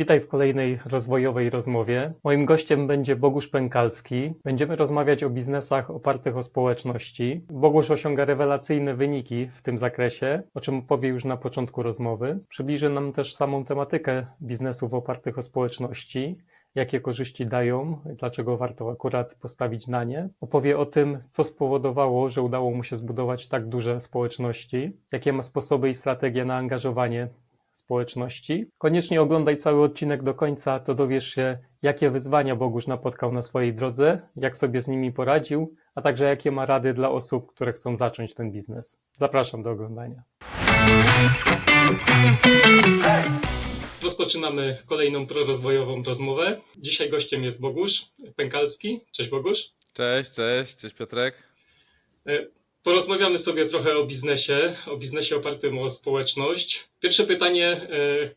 Witaj w kolejnej rozwojowej rozmowie. Moim gościem będzie Bogusz Pękalski. Będziemy rozmawiać o biznesach opartych o społeczności. Bogusz osiąga rewelacyjne wyniki w tym zakresie, o czym opowie już na początku rozmowy. Przybliży nam też samą tematykę biznesów opartych o społeczności, jakie korzyści dają, dlaczego warto akurat postawić na nie. Opowie o tym, co spowodowało, że udało mu się zbudować tak duże społeczności, jakie ma sposoby i strategie na angażowanie społeczności. Koniecznie oglądaj cały odcinek do końca, to dowiesz się, jakie wyzwania Bogusz napotkał na swojej drodze, jak sobie z nimi poradził, a także jakie ma rady dla osób, które chcą zacząć ten biznes. Zapraszam do oglądania. Rozpoczynamy kolejną prorozwojową rozmowę. Dzisiaj gościem jest Bogusz Pękalski. Cześć Bogusz. Cześć, cześć, cześć Piotrek. Porozmawiamy sobie trochę o biznesie, o biznesie opartym o społeczność. Pierwsze pytanie, e,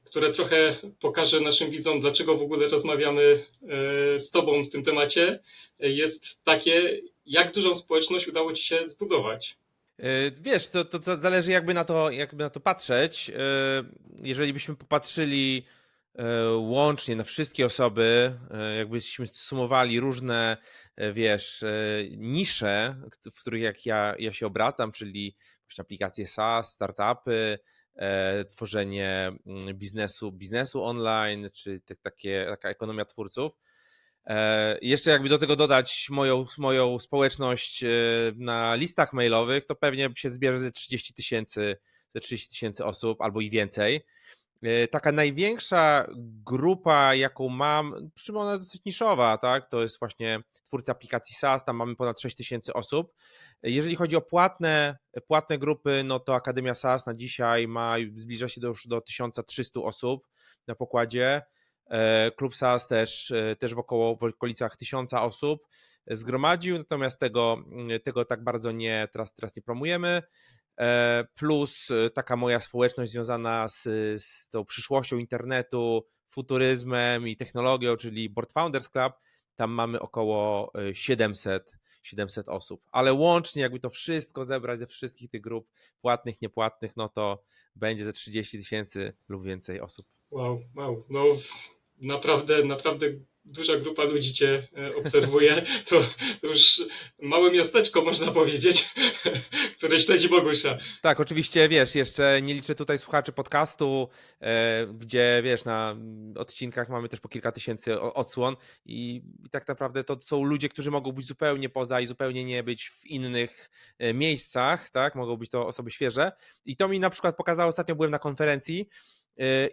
które trochę pokaże naszym widzom, dlaczego w ogóle rozmawiamy e, z Tobą w tym temacie, e, jest takie, jak dużą społeczność udało Ci się zbudować? Wiesz, to, to, to zależy jakby na to, jakby na to patrzeć. Jeżeli byśmy popatrzyli łącznie na wszystkie osoby, jakbyśmy sumowali różne, wiesz, yy, nisze, w których jak ja, ja się obracam, czyli właśnie aplikacje SaaS, startupy, e, tworzenie mm, biznesu, biznesu online, czy te, takie, taka ekonomia twórców. E, Jeszcze jakby do tego dodać moją, moją społeczność e, na listach mailowych, to pewnie się zbierze ze 30 tysięcy, ze 30 tysięcy osób albo i więcej. E, Taka największa grupa, jaką mam, przy czym ona jest dosyć niszowa, tak? To jest właśnie twórcy aplikacji SaaS, tam mamy ponad 6 tysięcy osób. Jeżeli chodzi o płatne, płatne grupy, no to Akademia SaaS na dzisiaj ma, zbliża się do, już do 1300 osób na pokładzie. E, Klub SaaS też, e, też w około w okolicach tysiąca osób zgromadził, natomiast tego, tego tak bardzo nie, teraz, teraz nie promujemy. E, Plus e, taka moja społeczność związana z, z tą przyszłością internetu, futuryzmem i technologią, czyli Board Founders Club, tam mamy około e, 700, 700 osób. Ale łącznie, jakby to wszystko zebrać ze wszystkich tych grup płatnych, niepłatnych, no to będzie ze 30 tysięcy lub więcej osób. Wow, wow, no naprawdę, naprawdę duża grupa ludzi Cię e, obserwuje. To, to już małe miasteczko, można powiedzieć, które śledzi Bogusza. Tak, oczywiście, wiesz, jeszcze nie liczę tutaj słuchaczy podcastu, e, gdzie, wiesz, na odcinkach mamy też po kilka tysięcy odsłon i, i tak naprawdę to są ludzie, którzy mogą być zupełnie poza i zupełnie nie być w innych e, miejscach, tak, mogą być to osoby świeże i to mi na przykład pokazało, ostatnio byłem na konferencji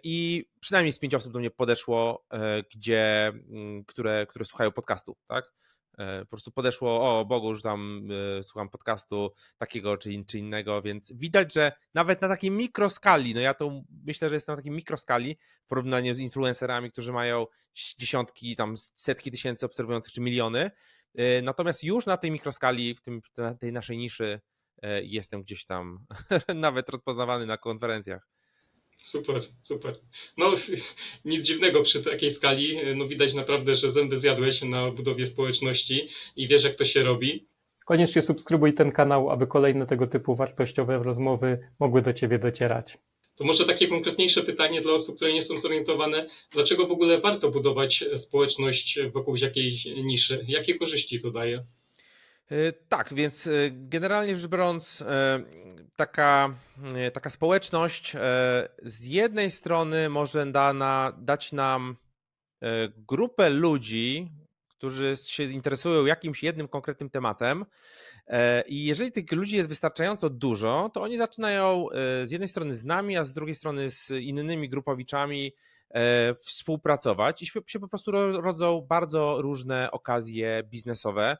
i przynajmniej z pięć osób do mnie podeszło, e, gdzie, mm, które, które słuchają podcastu, tak, E, po prostu podeszło, o Bogu, że tam e, słucham podcastu, takiego czy, in, czy innego, więc widać, że nawet na takiej mikroskali, no ja to myślę, że jest na takiej mikroskali w porównaniu z influencerami, którzy mają dziesiątki, tam setki tysięcy obserwujących czy miliony, e, natomiast już na tej mikroskali, w tym, tej naszej niszy e, jestem gdzieś tam nawet rozpoznawany na konferencjach. Super, super. No, nic dziwnego przy takiej skali. No, widać naprawdę, że zęby zjadłeś na budowie społeczności i wiesz, jak to się robi. Koniecznie subskrybuj ten kanał, aby kolejne tego typu wartościowe rozmowy mogły do Ciebie docierać. To może takie konkretniejsze pytanie dla osób, które nie są zorientowane. Dlaczego w ogóle warto budować społeczność wokół jakiejś niszy? Jakie korzyści to daje? E, Tak, więc e, generalnie rzecz biorąc, e, taka, taka społeczność z jednej strony może da na, dać nam grupę ludzi, którzy się interesują jakimś jednym konkretnym tematem. I jeżeli tych ludzi jest wystarczająco dużo, to oni zaczynają z jednej strony z nami, a z drugiej strony z innymi grupowiczami współpracować i się po prostu ro- rodzą bardzo różne okazje biznesowe.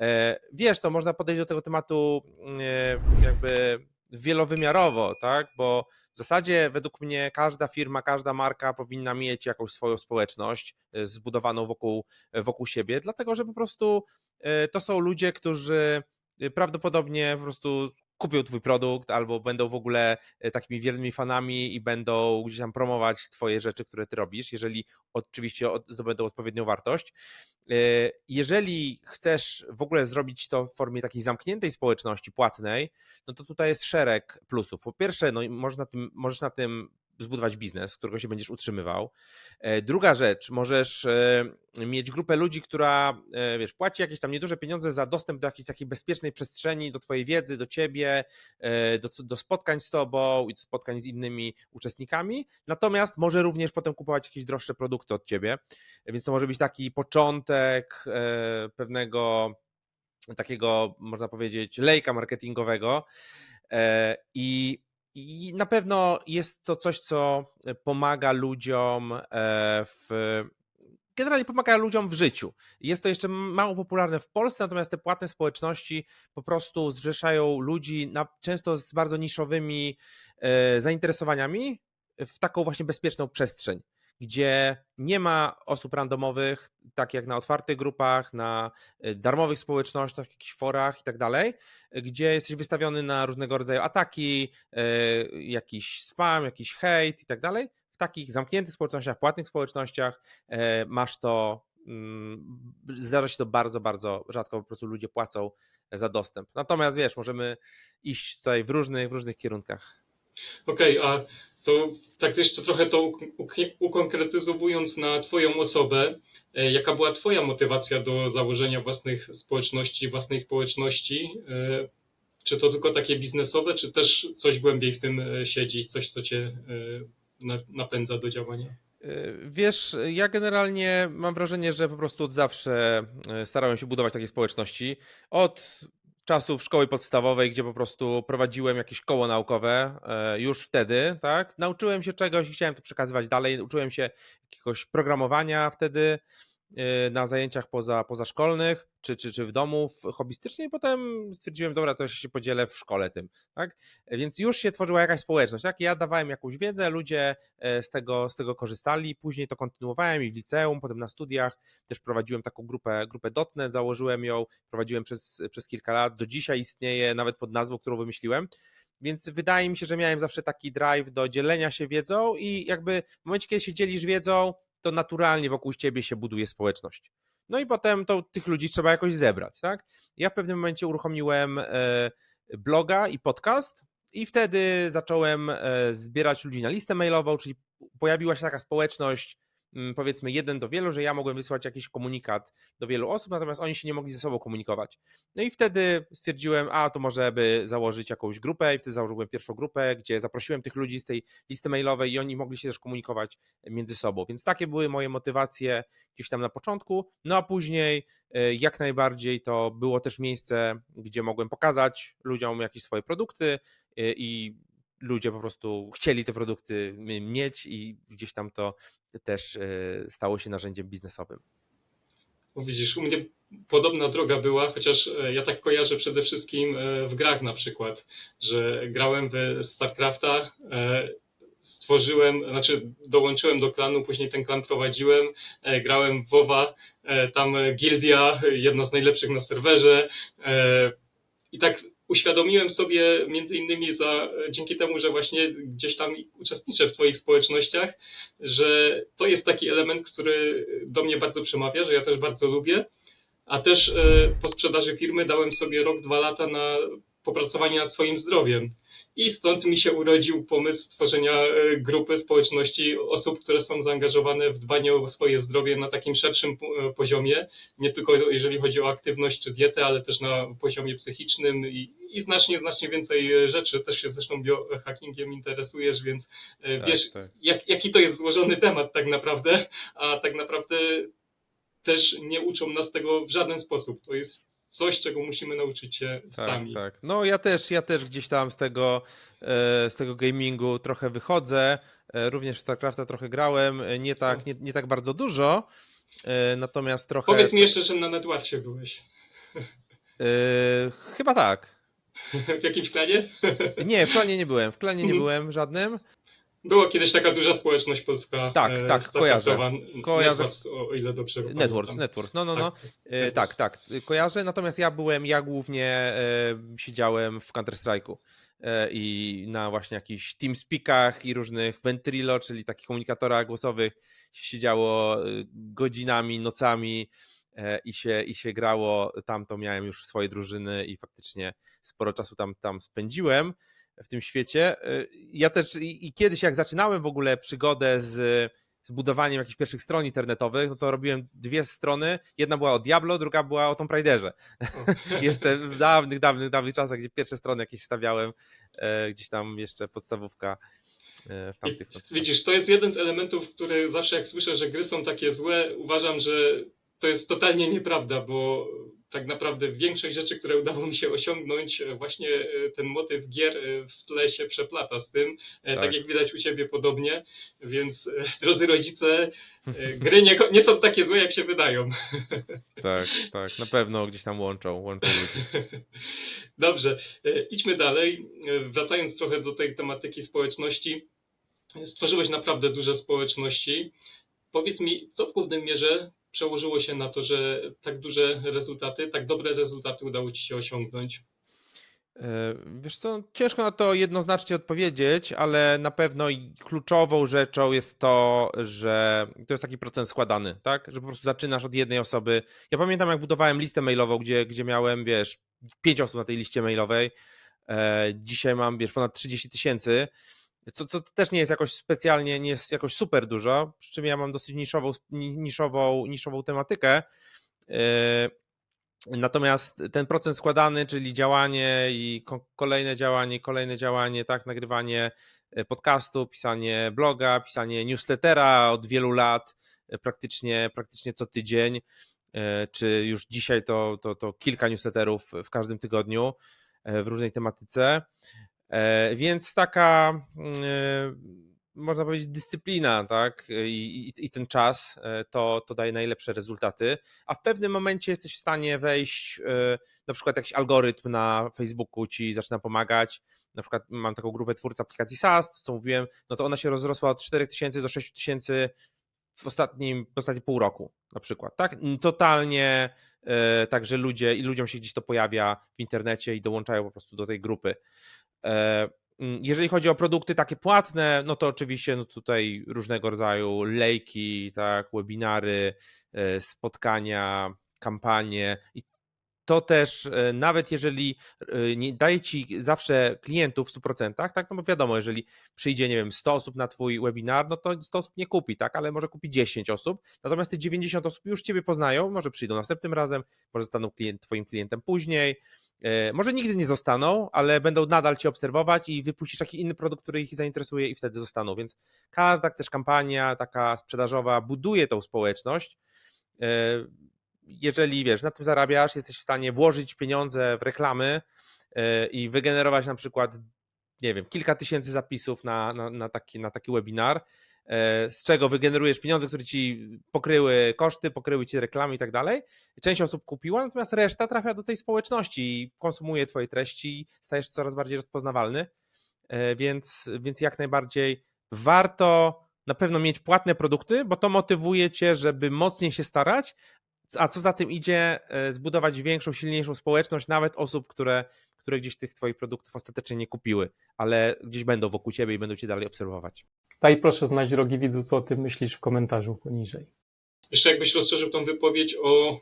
E, Wiesz, to można podejść do tego tematu e, jakby wielowymiarowo, tak? Bo w zasadzie według mnie każda firma, każda marka powinna mieć jakąś swoją społeczność e, zbudowaną wokół, wokół siebie, dlatego że po prostu to są ludzie, którzy prawdopodobnie po prostu kupią twój produkt albo będą w ogóle takimi wiernymi fanami i będą gdzieś tam promować twoje rzeczy, które ty robisz, jeżeli oczywiście zdobędą odpowiednią wartość. E, Jeżeli chcesz w ogóle zrobić to w formie takiej zamkniętej społeczności płatnej, no to tutaj jest szereg plusów. Po pierwsze, no, możesz, na tym, możesz na tym zbudować biznes, z którego się będziesz utrzymywał. E, Druga rzecz, możesz e, mieć grupę ludzi, która e, wiesz, płaci jakieś tam nieduże pieniądze za dostęp do jakiejś takiej bezpiecznej przestrzeni, do twojej wiedzy, do ciebie, do, do spotkań z tobą i do spotkań z innymi uczestnikami. Natomiast może również potem kupować jakieś droższe produkty od ciebie. Więc to może być taki początek pewnego takiego, można powiedzieć, lejka marketingowego. I, I na pewno jest to coś, co pomaga ludziom e, w. Generalnie pomaga ludziom w życiu. Jest to jeszcze mało popularne w Polsce, natomiast te płatne społeczności po prostu zrzeszają ludzi na, często z bardzo niszowymi e, zainteresowaniami w taką właśnie bezpieczną przestrzeń gdzie nie ma osób randomowych, tak jak na otwartych grupach, na y, darmowych społecznościach, jakichś forach i tak dalej, gdzie jesteś wystawiony na różnego rodzaju ataki, y, jakiś spam, jakiś hejt i tak dalej. W takich zamkniętych społecznościach, płatnych społecznościach y, masz to, mm, zdarza się to bardzo, bardzo rzadko, po prostu ludzie płacą za dostęp. Natomiast wiesz, możemy iść tutaj w różnych, w różnych kierunkach. Okej, a to tak jeszcze trochę to uk- uk- ukonkretyzowując na Twoją osobę, e, jaka była Twoja motywacja do założenia własnych społeczności, własnej społeczności? E, Czy to tylko takie biznesowe, czy też coś głębiej w tym e, siedzi, coś, co Cię na- napędza do działania? Wiesz, ja generalnie mam wrażenie, że po prostu od zawsze starałem się budować takie społeczności. Od czasów szkoły podstawowej, gdzie po prostu prowadziłem jakieś koło naukowe, e, już wtedy, tak? Nauczyłem się czegoś i chciałem to przekazywać dalej. Uczyłem się jakiegoś programowania wtedy na zajęciach poza, pozaszkolnych, czy, czy, czy w domu w- hobbystycznie i potem stwierdziłem, dobra, to się podzielę w szkole tym, tak? Więc już się tworzyła jakaś społeczność, tak? Ja dawałem jakąś wiedzę, ludzie e, z tego, z tego korzystali. Później to kontynuowałem i w liceum, potem na studiach też prowadziłem taką grupę, grupę .NET, założyłem ją, prowadziłem przez, przez kilka lat. Do dzisiaj istnieje nawet pod nazwą, którą wymyśliłem. Więc wydaje mi się, że miałem zawsze taki drive do dzielenia się wiedzą i jakby w momencie, kiedy się dzielisz wiedzą, to naturalnie wokół ciebie się buduje społeczność. No i potem to tych ludzi trzeba jakoś zebrać, tak? Ja w pewnym momencie uruchomiłem e, bloga i podcast i wtedy zacząłem e, zbierać ludzi na listę mailową, czyli pojawiła się taka społeczność, powiedzmy jeden do wielu, że ja mogłem wysłać jakiś komunikat do wielu osób, natomiast oni się nie mogli ze sobą komunikować. No i wtedy stwierdziłem, a to może by założyć jakąś grupę i wtedy założyłem pierwszą grupę, gdzie zaprosiłem tych ludzi z tej listy mailowej i oni mogli się też komunikować między sobą. Więc takie były moje motywacje gdzieś tam na początku, no a później e, jak najbardziej to było też miejsce, gdzie mogłem pokazać ludziom jakieś swoje produkty e, i ludzie po prostu chcieli te produkty mieć i gdzieś tam to też e, stało się narzędziem biznesowym. Widzisz, u mnie podobna droga była, chociaż e, ja tak kojarzę przede wszystkim e, w grach na przykład, że grałem w StarCrafta, stworzyłem, znaczy dołączyłem do klanu, później ten klan prowadziłem, grałem w WoWa, tam gildia, jedna z najlepszych na serwerze i tak uświadomiłem sobie między innymi za, dzięki temu, że właśnie gdzieś tam uczestniczę w Twoich społecznościach, że to jest taki element, który do mnie bardzo przemawia, że ja też bardzo lubię. A też e, po sprzedaży firmy dałem sobie rok, dwa lata na popracowanie nad swoim zdrowiem. I stąd mi się urodził pomysł stworzenia e, grupy społeczności osób, które są zaangażowane w dbanie o swoje zdrowie na takim szerszym e, poziomie. Nie tylko jeżeli chodzi o aktywność czy dietę, ale też na poziomie psychicznym i, i znacznie, znacznie więcej e, rzeczy. Też się zresztą biohackingiem interesujesz, więc e, wiesz, tak. jak, jaki to jest złożony temat tak naprawdę, a tak naprawdę też nie uczą nas tego w żaden sposób. To jest coś, czego musimy nauczyć się Tak, sami. tak. No ja też, ja też gdzieś tam z tego, e, z tego gamingu trochę wychodzę. E, Również w StarCrafta trochę grałem, e, nie tak, nie, nie tak bardzo dużo, natomiast trochę... Powiedz mi jeszcze, że na Netwarcie byłeś. e, Chyba tak. W jakimś klanie? Nie, w klanie nie byłem, w klanie nie Mhm. byłem żadnym. Była kiedyś taka duża społeczność polska. Tak, e, tak, startuptowa, Kojarzę. Networks, o ile dobrze Networks, pamiętam. Networks, no, no, no. E, Networks. Tak, tak, kojarzę. Natomiast ja byłem, ja głównie e, siedziałem w Counter-Strike'u e, i na właśnie jakichś TeamSpeakach i różnych Ventrilo, czyli takich komunikatorach głosowych się siedziało y, godzinami, nocami e, i się, i się grało. Tam to miałem już swoje drużyny i faktycznie sporo czasu tam, tam spędziłem. W tym świecie. Y, Ja też i, i kiedyś, jak zaczynałem w ogóle przygodę z, z budowaniem jakichś pierwszych stron internetowych, no to robiłem dwie strony. Jedna była o Diablo, druga była o Tomb Raiderze. jeszcze w dawnych, dawnych, dawnych czasach, gdzie pierwsze strony jakieś stawiałem, e, gdzieś tam jeszcze podstawówka e, w tamtych. Widzisz, to jest jeden z elementów, który zawsze jak słyszę, że gry są takie złe, uważam, że to jest totalnie nieprawda, bo tak naprawdę większość rzeczy, które udało mi się osiągnąć, e, właśnie e, ten motyw gier e, w tle się przeplata z tym, tak, Tak. jak widać u Ciebie podobnie, więc drodzy rodzice, gry nie, nie są takie złe, jak się wydają. Tak, tak, na pewno gdzieś tam łączą, łączą ludzi. Dobrze, idźmy dalej. Wracając trochę do tej tematyki społeczności, stworzyłeś naprawdę duże społeczności. Powiedz mi, co w głównej mierze przełożyło się na to, że tak duże rezultaty, tak dobre rezultaty udało Ci się osiągnąć? E, Wiesz co, ciężko na to jednoznacznie odpowiedzieć, ale na pewno kluczową rzeczą jest to, że to jest taki procent składany, tak? Że po prostu zaczynasz od jednej osoby. Ja pamiętam, jak budowałem listę mailową, gdzie, gdzie miałem, wiesz, pięć osób na tej liście mailowej. E, Dzisiaj mam, wiesz, ponad 30 tysięcy, co, co też nie jest jakoś specjalnie, nie jest jakoś super dużo, przy czym ja mam dosyć niszową, ni- niszową, niszową tematykę. E, Natomiast ten procent składany, czyli działanie i ko- kolejne działanie, kolejne działanie, tak, nagrywanie e, podcastu, pisanie bloga, pisanie newslettera od wielu lat, e, praktycznie, praktycznie co tydzień, e, czy już dzisiaj to, to, to kilka newsletterów w każdym tygodniu w różnej tematyce. E, Więc taka, mm, e, można powiedzieć, dyscyplina, tak, i, i, i ten czas e, to, to daje najlepsze rezultaty a w pewnym momencie jesteś w stanie wejść, e, na przykład jakiś algorytm na Facebooku ci zaczyna pomagać. Na przykład mam taką grupę twórców aplikacji SaaS, co mówiłem, no to ona się rozrosła od 4000 do 6000 w ostatnim, w ostatnim pół roku na przykład, tak? Totalnie e, tak, że ludzie i ludziom się gdzieś to pojawia w internecie i dołączają po prostu do tej grupy. E, mm, Jeżeli chodzi o produkty takie płatne, no to oczywiście no tutaj różnego rodzaju lejki, tak, webinary, e, spotkania, kampanie i to też e, nawet jeżeli e, nie daje ci zawsze klientów w 100%, tak, no bo wiadomo, jeżeli przyjdzie, nie wiem, 100 osób na twój webinar, no to 100 osób nie kupi, tak, ale może kupi 10 osób, natomiast te 90 osób już ciebie poznają, może przyjdą następnym razem, może zostaną klient, twoim klientem później, e, może nigdy nie zostaną, ale będą nadal cię obserwować i wypuścisz taki inny produkt, który ich zainteresuje i wtedy zostaną, więc każda też kampania taka sprzedażowa buduje tą społeczność, jeżeli wiesz, na tym zarabiasz, jesteś w stanie włożyć pieniądze w reklamy e, i wygenerować na przykład, nie wiem, kilka tysięcy zapisów na, na, na, taki, na taki webinar, e, z czego wygenerujesz pieniądze, które ci pokryły koszty, pokryły ci reklamy i tak dalej. Część osób kupiła, natomiast reszta trafia do tej społeczności i konsumuje twoje treści i stajesz coraz bardziej rozpoznawalny. E, Więc, więc jak najbardziej warto na pewno mieć płatne produkty, bo to motywuje cię, żeby mocniej się starać, a co za tym idzie, e, zbudować większą, silniejszą społeczność, nawet osób, które, które gdzieś tych twoich produktów ostatecznie nie kupiły, ale gdzieś będą wokół ciebie i będą cię dalej obserwować. Daj proszę znać, drogi widzu, co o tym myślisz w komentarzu poniżej. Jeszcze jakbyś rozszerzył tą wypowiedź o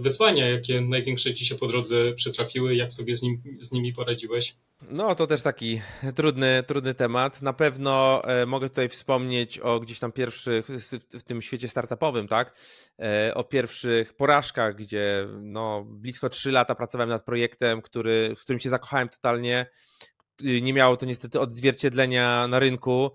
wyzwania, jakie największe Ci się po drodze przytrafiły, jak sobie z, nim, z nimi poradziłeś? No, to też taki trudny, trudny temat. Na pewno e, mogę tutaj wspomnieć o gdzieś tam pierwszych, w, tym świecie startupowym, tak? E, o pierwszych porażkach, gdzie no, blisko 3 lata pracowałem nad projektem, który, w którym się zakochałem totalnie. Nie miało to niestety odzwierciedlenia na rynku.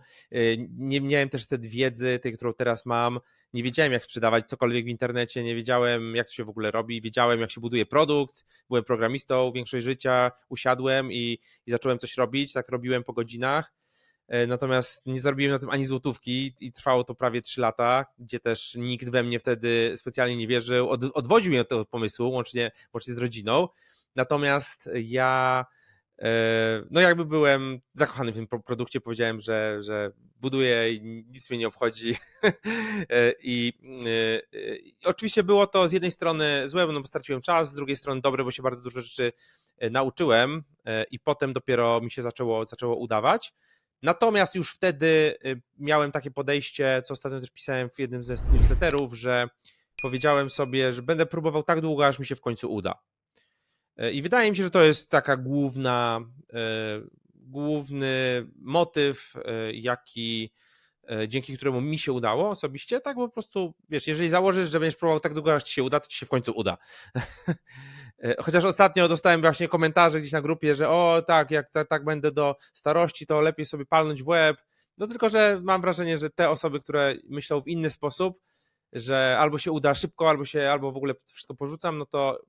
Nie miałem też wtedy wiedzy, tej, którą teraz mam. Nie wiedziałem, jak sprzedawać cokolwiek w internecie, nie wiedziałem, jak to się w ogóle robi. Wiedziałem, jak się buduje produkt. Byłem programistą większość życia, usiadłem i, i zacząłem coś robić. Tak robiłem po godzinach. E, Natomiast nie zarobiłem na tym ani złotówki i trwało to prawie 3 lata, gdzie też nikt we mnie wtedy specjalnie nie wierzył. Od, odwodził mnie od tego pomysłu, łącznie, łącznie z rodziną. Natomiast ja no jakby byłem zakochany w tym pro- produkcie, powiedziałem, że, że buduję i nic mnie nie obchodzi. E, I e, e, i oczywiście było to z jednej strony złe, no bo straciłem czas, z drugiej strony dobre, bo się bardzo dużo rzeczy e, nauczyłem e, i potem dopiero mi się zaczęło, zaczęło udawać. Natomiast już wtedy miałem takie podejście, co ostatnio też pisałem w jednym ze newsletterów, że powiedziałem sobie, że będę próbował tak długo, aż mi się w końcu uda. E, I wydaje mi się, że to jest taka główna, e, główny motyw, e, jaki dzięki któremu mi się udało osobiście, tak bo po prostu, wiesz, jeżeli założysz, że będziesz próbował tak długo, aż ci się uda, to ci się w końcu uda. Chociaż ostatnio dostałem właśnie komentarze gdzieś na grupie, że o tak, jak ta, tak będę do starości, to lepiej sobie palnąć w łeb. No tylko, że mam wrażenie, że te osoby, które myślą w inny sposób, że albo się uda szybko, albo się, albo w ogóle wszystko porzucam, no to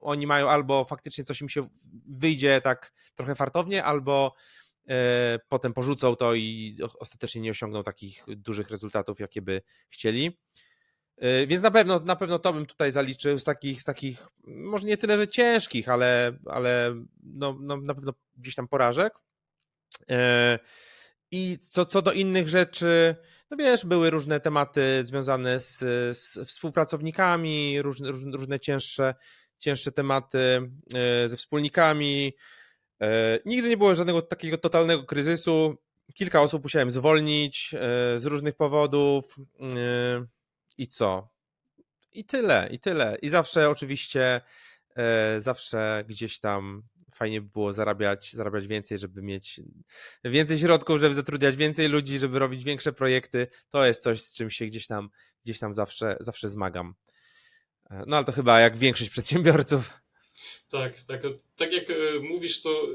oni mają albo faktycznie coś im się wyjdzie tak trochę fartownie, albo e, potem porzucą to i ostatecznie nie osiągną takich dużych rezultatów, jakie by chcieli. E, Więc na pewno, na pewno to bym tutaj zaliczył z takich, z takich może nie tyle, że ciężkich, ale, ale no, no, na pewno gdzieś tam porażek. E, I co, co do innych rzeczy, no wiesz, były różne tematy związane z, z współpracownikami, różne, różne cięższe, cięższe tematy e, ze wspólnikami. E, Nigdy nie było żadnego takiego totalnego kryzysu. Kilka osób musiałem zwolnić e, z różnych powodów. I co? I tyle, i tyle. I zawsze oczywiście, zawsze gdzieś tam fajnie by było zarabiać, zarabiać więcej, żeby mieć więcej środków, żeby zatrudniać więcej ludzi, żeby robić większe projekty. To jest coś, z czym się gdzieś tam, gdzieś tam zawsze, zawsze zmagam. No ale to chyba jak większość przedsiębiorców. Tak, tak. Tak jak e, mówisz, to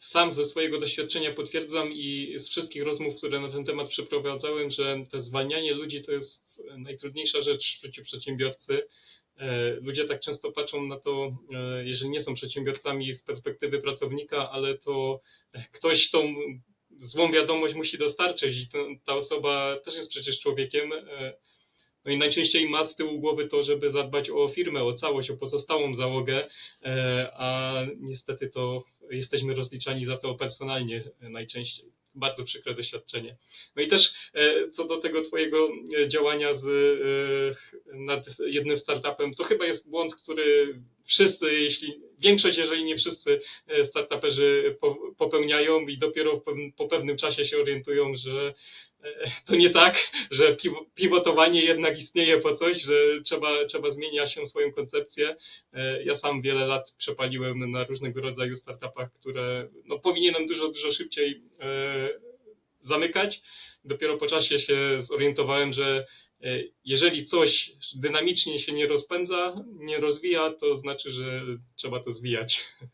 sam ze swojego doświadczenia potwierdzam i z wszystkich rozmów, które na ten temat przeprowadzałem, że te zwalnianie ludzi to jest najtrudniejsza rzecz w życiu przedsiębiorcy. E, Ludzie tak często patrzą na to, e, jeżeli nie są przedsiębiorcami z perspektywy pracownika, ale to ktoś tą złą wiadomość musi dostarczyć i to, ta osoba też jest przecież człowiekiem. No i najczęściej ma z tyłu głowy to, żeby zadbać o firmę, o całość, o pozostałą załogę, e, a niestety to jesteśmy rozliczani za to personalnie najczęściej. Bardzo przykre doświadczenie. No i też e, co do tego Twojego e, działania z, nad jednym startupem, to chyba jest błąd, który wszyscy, jeśli większość, jeżeli nie wszyscy startuperzy po- popełniają i dopiero po pewnym czasie się orientują, że to nie tak, że pivotowanie jednak istnieje po coś, że trzeba, trzeba zmieniać się swoją koncepcję. E, Ja sam wiele lat przepaliłem na różnego rodzaju startupach, które no, powinienem dużo, dużo szybciej e, zamykać. Dopiero po czasie się zorientowałem, że e, jeżeli coś dynamicznie się nie rozpędza, nie rozwija, to znaczy, że trzeba to zwijać.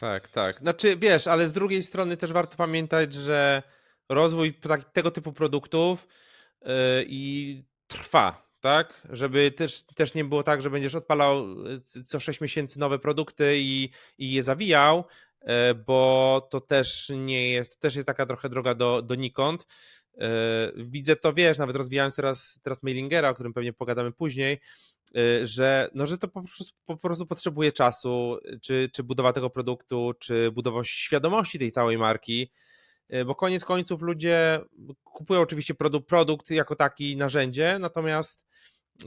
Tak, tak. Znaczy, wiesz, ale z drugiej strony też warto pamiętać, że rozwój tak, tego typu produktów yy, i trwa, tak? Żeby też, też nie było tak, że będziesz odpalał y, co 6 miesięcy nowe produkty i, i je zawijał, yy, bo to też nie jest, to też jest taka trochę droga do, donikąd. Widzę to, wiesz, nawet rozwijając teraz, teraz mailingera, o którym pewnie pogadamy później, y, że, no, że to po prostu, po prostu potrzebuje czasu, czy, czy budowa tego produktu, czy budowa świadomości tej całej marki, y, bo koniec końców ludzie kupują oczywiście produkt, produkt jako taki narzędzie, natomiast y,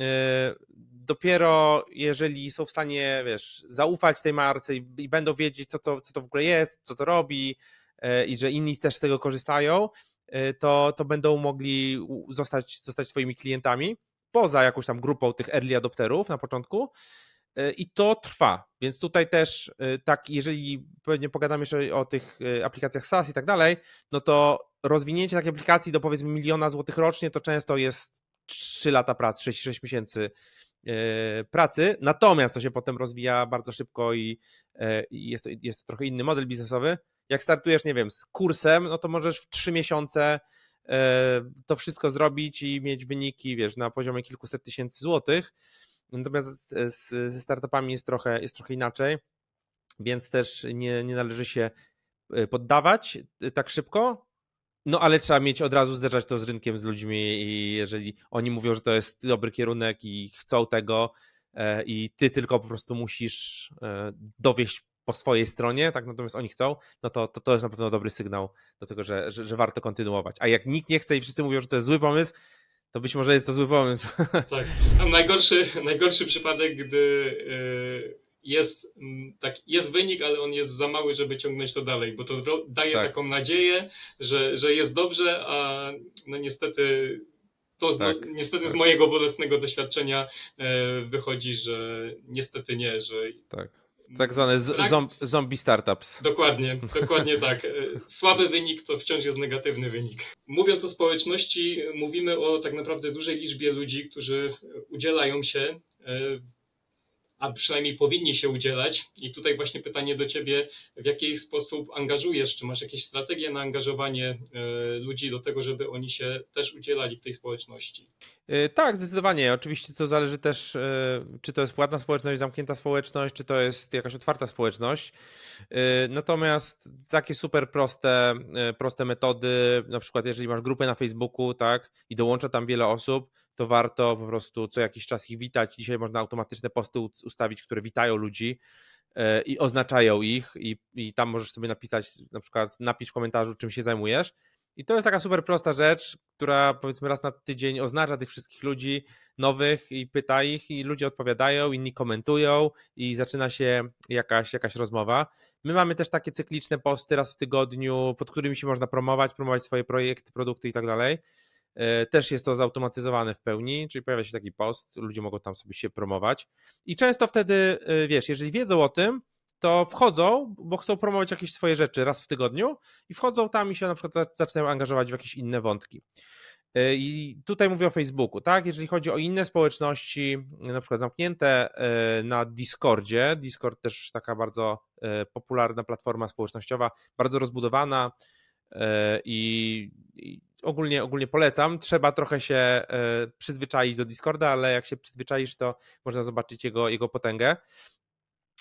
dopiero jeżeli są w stanie, wiesz, zaufać tej marce i, i będą wiedzieć, co to, co to w ogóle jest, co to robi y, i że inni też z tego korzystają, to, to będą mogli zostać, zostać twoimi klientami poza jakąś tam grupą tych early adopterów na początku. Y, I to trwa, więc tutaj też y, tak, jeżeli pewnie pogadamy jeszcze o tych y, aplikacjach SaaS i tak dalej, no to rozwinięcie takiej aplikacji do powiedzmy miliona złotych rocznie to często jest 3 lata pracy, 6-6 miesięcy y, pracy, natomiast to się potem rozwija bardzo szybko i, jest, jest trochę inny model biznesowy. Jak startujesz, nie wiem, z kursem, no to możesz w 3 miesiące e, to wszystko zrobić i mieć wyniki, wiesz, na poziomie kilkuset tysięcy złotych. Natomiast z, ze startupami jest trochę, jest trochę inaczej, więc też nie, nie należy się e, poddawać e, tak szybko. No ale trzeba mieć od razu zderzać to z rynkiem, z ludźmi i jeżeli oni mówią, że to jest dobry kierunek i chcą tego e, i ty tylko po prostu musisz dowieść po swojej stronie, tak natomiast oni chcą, no to, to to jest na pewno dobry sygnał do tego, że, że, że warto kontynuować. A jak nikt nie chce i wszyscy mówią, że to jest zły pomysł, to być może jest to zły pomysł. Tak. A najgorszy, najgorszy przypadek, gdy e, jest, mm, tak, jest wynik, ale on jest za mały, żeby ciągnąć to dalej, bo to daje Tak. taką nadzieję, że, że jest dobrze, a no niestety to z, Tak, niestety z tak. mojego bolesnego doświadczenia e, wychodzi, że niestety nie, że tak. Tak zwane z, Brak- zom, zombie startups. Dokładnie, dokładnie tak. E, Słaby wynik to wciąż jest negatywny wynik. Mówiąc o społeczności, mówimy o tak naprawdę dużej liczbie ludzi, którzy udzielają się, e, a przynajmniej powinni się udzielać. I tutaj właśnie pytanie do Ciebie, w jaki sposób angażujesz, czy masz jakieś strategie na angażowanie e, ludzi do tego, żeby oni się też udzielali w tej społeczności? Y, Tak, zdecydowanie. Oczywiście to zależy też, y, czy to jest płatna społeczność, zamknięta społeczność, czy to jest jakaś otwarta społeczność. Natomiast takie super proste, proste metody, na przykład jeżeli masz grupę na Facebooku, tak, i dołącza tam wiele osób, to warto po prostu co jakiś czas ich witać. Dzisiaj można automatyczne posty ustawić, które witają ludzi y, i oznaczają ich i, i tam możesz sobie napisać na przykład napisz w komentarzu, czym się zajmujesz. I to jest taka super prosta rzecz, która powiedzmy raz na tydzień oznacza tych wszystkich ludzi nowych i pyta ich, i ludzie odpowiadają, inni komentują, i zaczyna się jakaś, jakaś rozmowa. My mamy też takie cykliczne posty raz w tygodniu, pod którymi się można promować, promować swoje projekty, produkty i tak dalej. E, Też jest to zautomatyzowane w pełni, czyli pojawia się taki post, ludzie mogą tam sobie się promować. I często wtedy, e, wiesz, jeżeli wiedzą o tym, to wchodzą, bo chcą promować jakieś swoje rzeczy raz w tygodniu i wchodzą tam i się na przykład zaczynają angażować w jakieś inne wątki. Yy, I tutaj mówię o Facebooku, tak? Jeżeli chodzi o inne społeczności, na przykład zamknięte na Discordzie, Discord też taka bardzo popularna platforma społecznościowa, bardzo rozbudowana i, i ogólnie, ogólnie polecam. Trzeba trochę się yy, przyzwyczaić do Discorda, ale jak się przyzwyczaisz, to można zobaczyć jego, jego potęgę.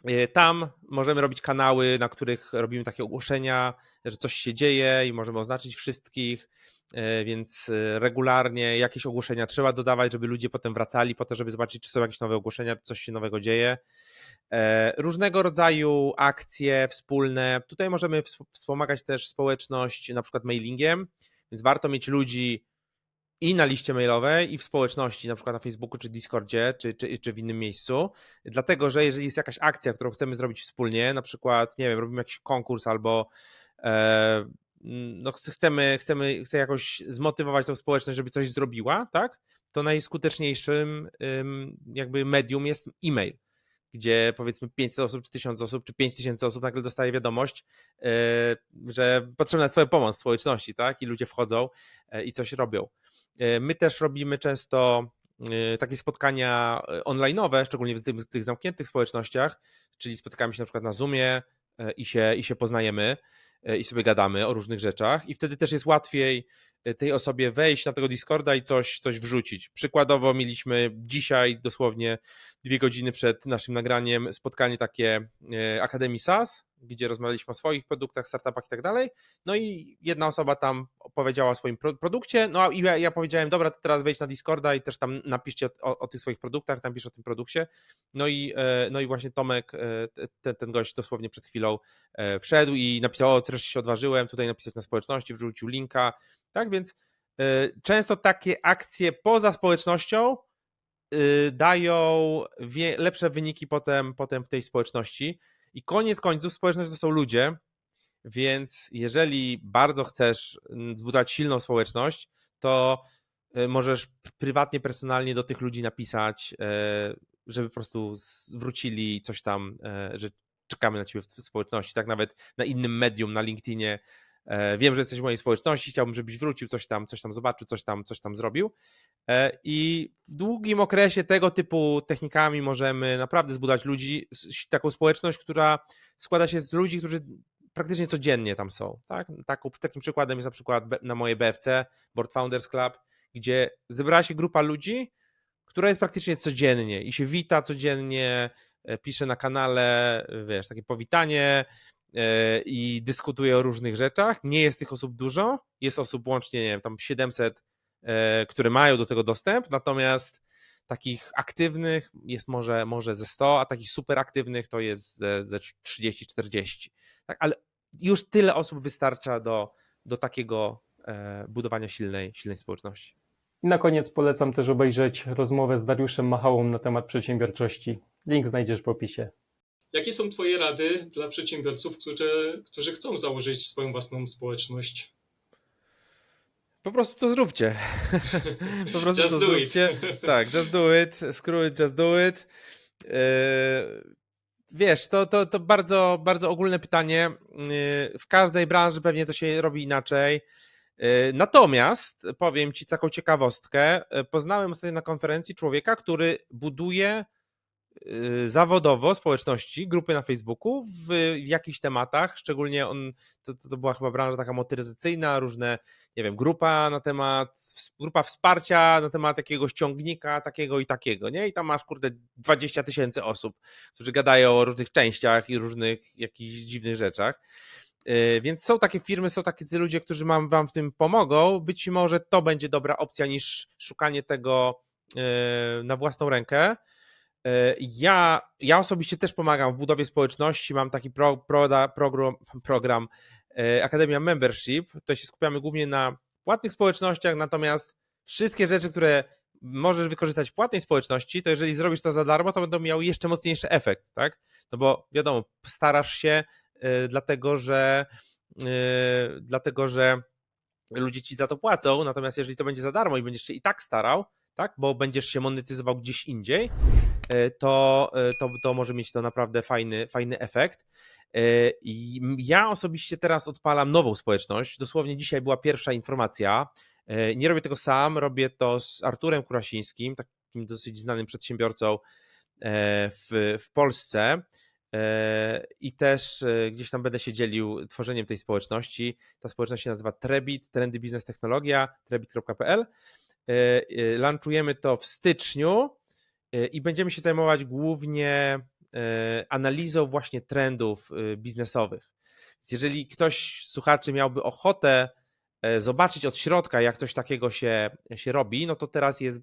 E, Tam możemy robić kanały, na których robimy takie ogłoszenia, że coś się dzieje i możemy oznaczyć wszystkich, e, więc e, regularnie jakieś ogłoszenia trzeba dodawać, żeby ludzie potem wracali po to, żeby zobaczyć, czy są jakieś nowe ogłoszenia, czy coś się nowego dzieje. E, Różnego rodzaju akcje wspólne. Tutaj możemy ws- wspomagać też społeczność na przykład mailingiem, więc warto mieć ludzi i na liście mailowej, i w społeczności, na przykład na Facebooku, czy Discordzie, czy, czy, czy w innym miejscu. Dlatego, że jeżeli jest jakaś akcja, którą chcemy zrobić wspólnie, na przykład, nie wiem, robimy jakiś konkurs albo e, no, chce- chcemy, chcemy, chcę jakoś zmotywować tą społeczność, żeby coś zrobiła, tak? To najskuteczniejszym ym, jakby medium jest e-mail, gdzie powiedzmy 500 osób, czy 1000 osób, czy 5000 osób nagle dostaje wiadomość, e, że potrzebna jest twoja pomoc społeczności, tak? I ludzie wchodzą e, i coś robią. E, My też robimy często takie spotkania online'owe, szczególnie w tych, w tych zamkniętych społecznościach, czyli spotykamy się na przykład na Zoomie i się, i się poznajemy i sobie gadamy o różnych rzeczach i wtedy też jest łatwiej tej osobie wejść na tego Discorda i coś, coś wrzucić. Przykładowo mieliśmy dzisiaj dosłownie dwie godziny przed naszym nagraniem spotkanie takie e, Akademii SAS, gdzie rozmawialiśmy o swoich produktach, startupach i tak dalej. No i jedna osoba tam opowiedziała o swoim pro- produkcie, no a ja, ja powiedziałem, dobra, to teraz wejdź na Discorda i też tam napiszcie o, o, tych swoich produktach, napisz o tym produkcie. No i, e, no i właśnie Tomek, e, te- ten, ten gość dosłownie przed chwilą e, wszedł i napisał, o, wreszcie się odważyłem tutaj napisać na społeczności, wrzucił linka, tak więc często takie akcje poza społecznością dają lepsze wyniki potem, potem w tej społeczności. I koniec końców społeczność to są ludzie, więc jeżeli bardzo chcesz mm, zbudować silną społeczność, to y, możesz prywatnie, personalnie do tych ludzi napisać, e, żeby po prostu zwrócili coś tam, e, że czekamy na ciebie w społeczności, tak nawet na innym medium, na LinkedInie. E, Wiem, że jesteś w mojej społeczności, chciałbym, żebyś wrócił, coś tam, coś tam zobaczył, coś tam, coś tam zrobił. E, I w długim okresie tego typu technikami możemy naprawdę zbudować ludzi, taką społeczność, która składa się z ludzi, którzy praktycznie codziennie tam są. Tak? Takim przykładem jest na przykład na moje BFC, Board Founders Club, gdzie zebrała się grupa ludzi, która jest praktycznie codziennie i się wita codziennie, e, pisze na kanale, wiesz, takie powitanie i dyskutuje o różnych rzeczach. Nie jest tych osób dużo, jest osób łącznie, nie wiem, tam 700 e, które mają do tego dostęp, natomiast takich aktywnych jest może, może ze 100, a takich super aktywnych to jest ze, ze 30-40. Tak, ale już tyle osób wystarcza do, do takiego e, budowania silnej, silnej społeczności. I na koniec polecam też obejrzeć rozmowę z Dariuszem Machałą na temat przedsiębiorczości. Link znajdziesz w opisie. Jakie są Twoje rady dla przedsiębiorców, którzy, którzy chcą założyć swoją własną społeczność? Po prostu to zróbcie. po prostu Just to zróbcie. it. Tak, just do it, screw it, just do it. Yy, wiesz, to, to, to bardzo, bardzo ogólne pytanie. Yy, W każdej branży pewnie to się robi inaczej. Yy, Natomiast powiem Ci taką ciekawostkę. Poznałem ostatnio na konferencji człowieka, który buduje zawodowo społeczności, grupy na Facebooku w, w jakichś tematach, szczególnie on, to, to była chyba branża taka motoryzacyjna, różne, nie wiem, grupa na temat, grupa wsparcia na temat jakiegoś ciągnika takiego i takiego, nie? I tam masz, kurde, 20 tysięcy osób, którzy gadają o różnych częściach i różnych jakichś dziwnych rzeczach. Yy, Więc są takie firmy, są tacy ludzie, którzy wam w tym pomogą. Być może to będzie dobra opcja niż szukanie tego yy, na własną rękę. Yy, Ja, ja osobiście też pomagam w budowie społeczności. Mam taki pro, proda, program, program yy, Akademia Membership. Tutaj się skupiamy głównie na płatnych społecznościach, natomiast wszystkie rzeczy, które możesz wykorzystać w płatnej społeczności, to jeżeli zrobisz to za darmo, to będą miały jeszcze mocniejszy efekt, tak? No bo wiadomo, starasz się yy, dlatego, że dlatego, że ludzie ci za to płacą, natomiast jeżeli to będzie za darmo i będziesz się i tak starał, tak, bo będziesz się monetyzował gdzieś indziej, to, yy, to, to może mieć to naprawdę fajny, fajny efekt. I ja osobiście teraz odpalam nową społeczność. Dosłownie dzisiaj była pierwsza informacja. Nie robię tego sam, robię to z Arturem Kurasińskim, takim dosyć znanym przedsiębiorcą e, w, w Polsce. E, I też e, gdzieś tam będę się dzielił tworzeniem tej społeczności. Ta społeczność się nazywa Trebit, Trendy Biznes Technologia, trebit.pl. E, e, Launchujemy to w styczniu e, i będziemy się zajmować głównie e, analizą właśnie trendów e, biznesowych. Więc jeżeli ktoś z słuchaczy miałby ochotę e, zobaczyć od środka, jak coś takiego się, się robi, no to teraz jest,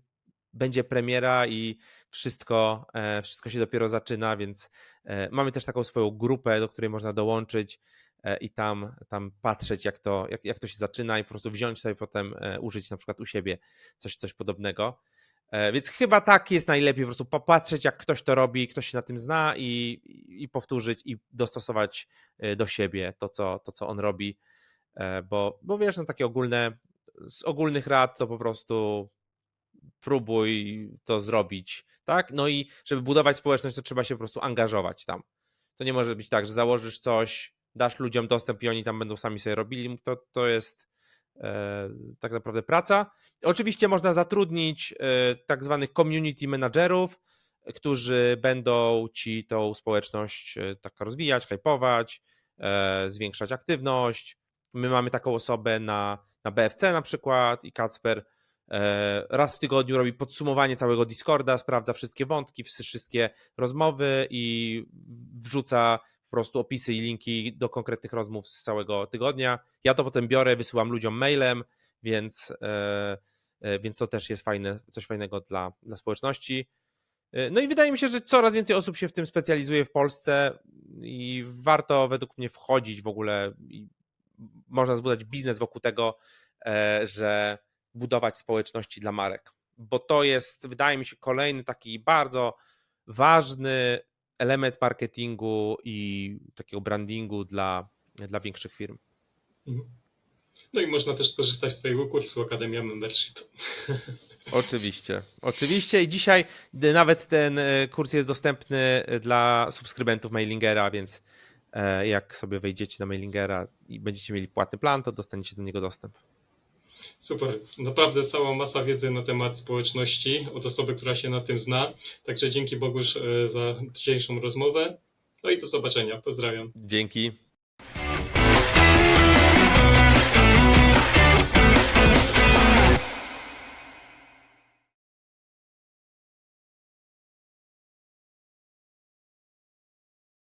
będzie premiera i wszystko, e, wszystko się dopiero zaczyna, więc e, mamy też taką swoją grupę, do której można dołączyć e, i tam, tam patrzeć, jak to, jak, jak to się zaczyna i po prostu wziąć sobie potem, e, użyć na przykład u siebie coś, coś podobnego. E, Więc chyba tak jest najlepiej, po prostu popatrzeć, jak ktoś to robi, ktoś się na tym zna i, i powtórzyć i dostosować e, do siebie to, co, to, co on robi. E, Bo, bo wiesz, no takie ogólne, z ogólnych rad to po prostu próbuj to zrobić, tak? No i żeby budować społeczność, to trzeba się po prostu angażować tam. To nie może być tak, że założysz coś, dasz ludziom dostęp i oni tam będą sami sobie robili. To, to jest tak naprawdę praca. Oczywiście można zatrudnić e, tak zwanych community managerów, którzy będą ci tą społeczność e, tak rozwijać, hypować, e, zwiększać aktywność. My mamy taką osobę na, na BFC na przykład i Kacper e, raz w tygodniu robi podsumowanie całego Discorda, sprawdza wszystkie wątki, wszy- wszystkie rozmowy i wrzuca po prostu opisy i linki do konkretnych rozmów z całego tygodnia. Ja to potem biorę, wysyłam ludziom mailem, więc, e, e, więc to też jest fajne, coś fajnego dla, dla społeczności. E, No i wydaje mi się, że coraz więcej osób się w tym specjalizuje w Polsce i warto według mnie wchodzić w ogóle i można zbudować biznes wokół tego, że budować społeczności dla marek, bo to jest, wydaje mi się, kolejny taki bardzo ważny element marketingu i takiego brandingu dla, dla większych firm. Mhm. No i można też skorzystać z Twojego kursu Akademia Membership. Oczywiście, oczywiście i dzisiaj nawet ten y, kurs jest dostępny y, dla subskrybentów Mailingera, więc e, jak sobie wejdziecie na Mailingera i będziecie mieli płatny plan, to dostaniecie do niego dostęp. Super. Naprawdę cała masa wiedzy na temat społeczności od osoby, która się na tym zna. Także dzięki Bogusz e, za dzisiejszą rozmowę. No i do zobaczenia. Pozdrawiam. Dzięki.